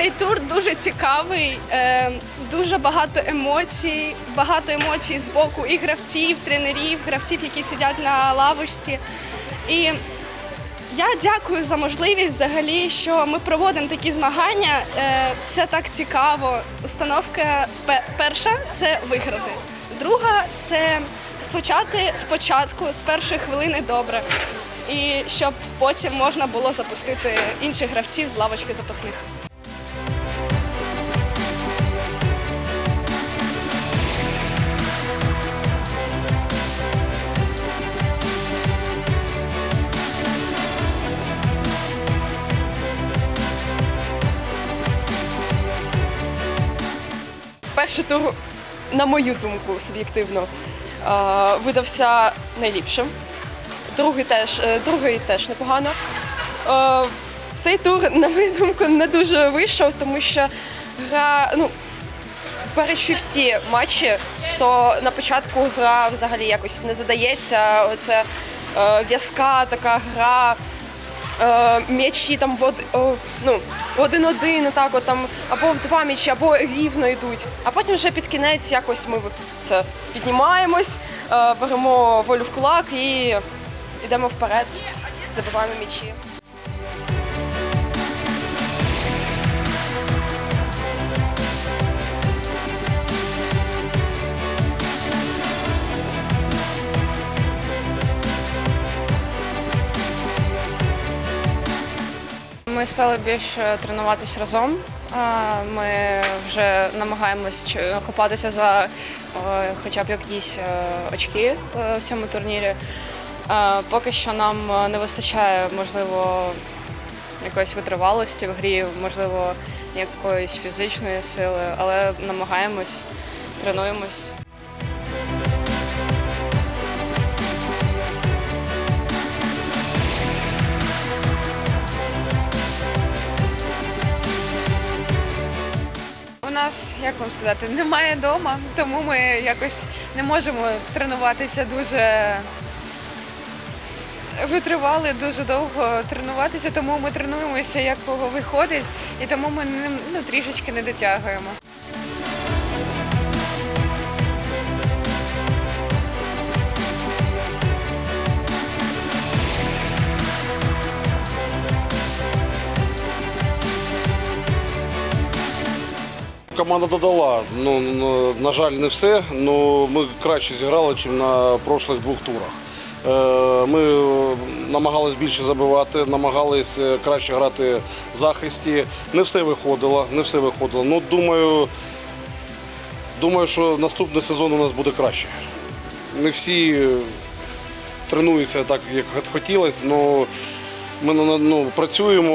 Цей тур дуже цікавий, е, дуже багато емоцій, багато емоцій з боку і гравців, тренерів, гравців, які сидять на лавочці. І я дякую за можливість взагалі, що ми проводимо такі змагання. Е, Все так цікаво. Установка перша це виграти. Друга це почати спочатку, з першої хвилини добре. І щоб потім можна було запустити інших гравців з лавочки запасних. Перший тур, на мою думку, суб'єктивно, видався найліпшим. Другий теж, е, другий теж непогано. Цей тур, на мою думку, не дуже вийшов, тому що гра, ну, беручи всі матчі, то на початку гра взагалі якось не задається. Оце е, в'язка така гра. Е, м'ячі там в од- о, ну, один-один, отак от там або в два м'ячі, або рівно йдуть. А потім вже під кінець якось ми це піднімаємось, е, беремо волю в кулак і йдемо вперед, забиваємо м'ячі. Ми стали більше тренуватись разом. Ми вже намагаємось хапатися за е, хоча б якісь е, очки е, в цьому турнірі. Поки що нам не вистачає, можливо, якоїсь витривалості в грі, можливо, якоїсь фізичної сили, але намагаємось, тренуємось. У нас, як вам сказати, немає вдома, тому ми якось не можемо тренуватися дуже витривали дуже довго тренуватися, тому ми тренуємося, як кого виходить, і тому ми ну, трішечки не дотягуємо. Команда додала. Ну, ну, на жаль, не все. але ми краще зіграли, ніж на прошлих двох турах. Е, Ми намагались більше забивати, намагались е, краще грати в захисті. Не все виходило, не все виходило. Ну, думаю, думаю, що наступний сезон у нас буде краще. Не всі е, тренуються так, як хотілося, але ми ну, працюємо.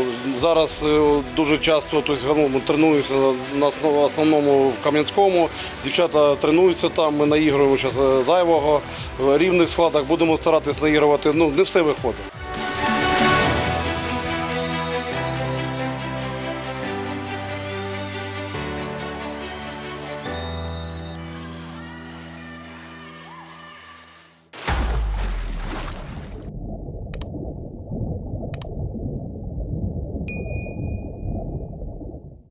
е, Зараз е, дуже часто тобто, ну, тренуємося на основному в Кам'янському. Дівчата тренуються там, ми наігруємо зараз зайвого в рівних складах, будемо старатись наігрувати. Ну, не все виходить.